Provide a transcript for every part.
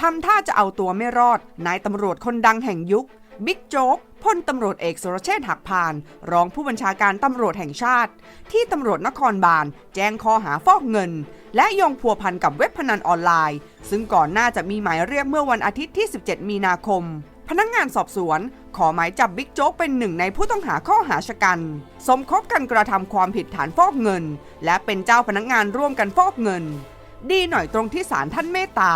ทำท่าจะเอาตัวไม่รอด นายตำรวจคนดังแห่งยุค บิ๊กโจ๊กพลตำรวจเอกสุรเชษฐ์หักพาน รองผู้บัญชาการตำรวจแห่งชาติ ที่ตำรวจนครบาล แจ้งข้อหาฟอกเงิน และยงพัวพันกับเว็บพนันออนไลน์ ซึ่งก่อนหน้าจะมีหมายเรียกเมื่อวันอาทิตย์ที่ 17 มีนาคม พนักงานสอบสวน ขอหมายจับบิ๊กโจ๊กเป็นหนึ่งในผู้ต้องหาข้อหาชะกัน สมคบกันกระทำความผิดฐานฟอกเงิน และเป็นเจ้าพนักงานร่วมกันฟอกเงิน ดีหน่อยตรงที่ศาลท่านเมตตา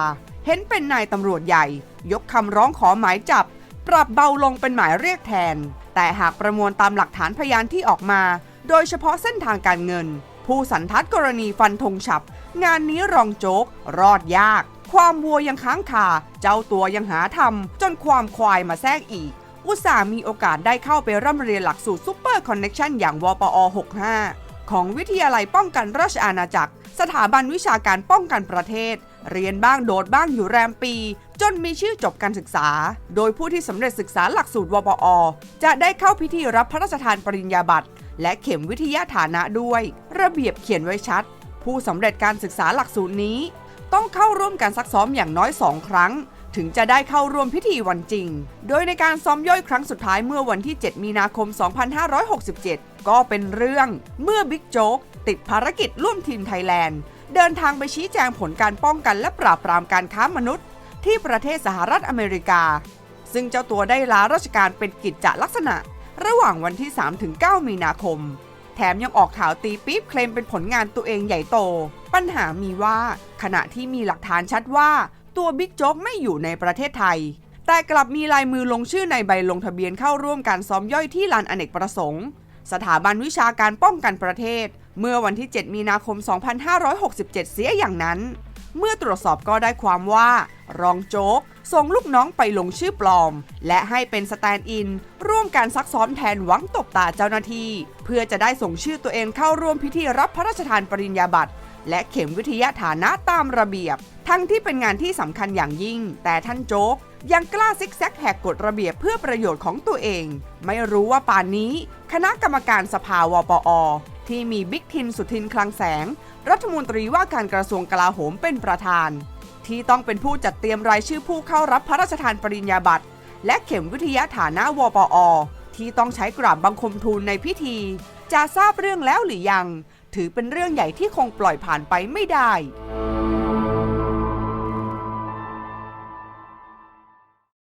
เห็นเป็นนายตำรวจใหญ่ ยกคำร้องขอหมายจับ ปรับเบาลงเป็นหมายเรียกแทน แต่หากประมวลตามหลักฐานพยานที่ออกมา โดยเฉพาะเส้นทางการเงิน ผู้สันทัดกรณีฟันธงฉับ งานนี้รองโจ๊ก รอดยากความวัวยังค้างคา เจ้าตัวยังหาทำจนความควายมาแทรกอีก อุตส่าห์มีโอกาสได้เข้าไปร่ำเรียนหลักสูตรซูเปอร์คอนเน็ชันอย่างวปอ 65 ของวิทยาลัยป้องกันราชอาณาจักร สถาบันวิชาการป้องกันประเทศ เรียนบ้างโดดบ้างอยู่แรมปี จนมีชื่อจบการศึกษา โดยผู้ที่สำเร็จศึกษาหลักสูตรวปอ จะได้เข้าพิธีรับพระราชทานปริญญาบัตรและเข็มวิทยาฐานะด้วย ระเบียบเขียนไว้ชัด ผู้สำเร็จการศึกษาหลักสูตรนี้ ต้องเข้าร่วมการซักซ้อมอย่างน้อย 2 ครั้ง ถึงจะได้เข้าร่วมพิธีวันจริง โดยในการซ้อมย่อยครั้งสุดท้ายเมื่อวันที่ 7 มีนาคม 2567 ก็เป็นเรื่องเมื่อบิ๊กโจ๊กติดภารกิจร่วมทีมไทยแลนด์ เดินทางไปชี้แจงผลการป้องกันและปราบปรามการค้ามนุษย์ ที่ประเทศสหรัฐอเมริกา ซึ่งเจ้าตัวได้ลาราชการเป็นกิจจลักษณะ ระหว่างวันที่ 3-9 มีนาคม แถมยังออกข่าวตีปี๊บเคลมเป็นผลงานตัวเองใหญ่โต ปัญหามีว่าขณะที่มีหลักฐานชัดว่า ตัวบิ๊กโจ๊กไม่อยู่ในประเทศไทย แต่กลับมีลายมือลงชื่อในใบลงทะเบียนเข้าร่วมการซ้อมย่อยที่ลานอเนกประสงค์ สถาบันวิชาการป้องกันประเทศ เมื่อวันที่ 7 มีนาคม 2567 เสียอย่างนั้น เมื่อตรวจสอบก็ได้ความว่า รองโจ๊กส่งลูกน้องไปลงชื่อปลอม และให้เป็นสแตนด์อิน ร่วมการซักซ้อมแทนหวังตบตาเจ้าหน้าที่ เพื่อจะได้ส่งชื่อตัวเองเข้าร่วมพิธีรับพระราชทานปริญญาบัตรและเข็มวิทยาฐานะตามระเบียบ ทั้งที่เป็นงานที่สำคัญอย่างยิ่ง แต่ท่านโจ๊กยังกล้าซิกแซกแหกกฎระเบียบเพื่อประโยชน์ของตัวเอง ไม่รู้ว่าป่านนี้ คณะกรรมการสภาวปอ ที่มีบิ๊กทินสุทินคลังแสง รัฐมนตรีว่าการกระทรวงกลาโหมเป็นประธาน ที่ต้องเป็นผู้จัดเตรียมรายชื่อผู้เข้ารับพระราชทานปริญญาบัตรและเข็มวิทยาฐานะวปอ ที่ต้องใช้กราบบังคมทูลในพิธี จะทราบเรื่องแล้วหรือยัง ถือเป็นเรื่องใหญ่ที่คงปล่อยผ่านไปไม่ได้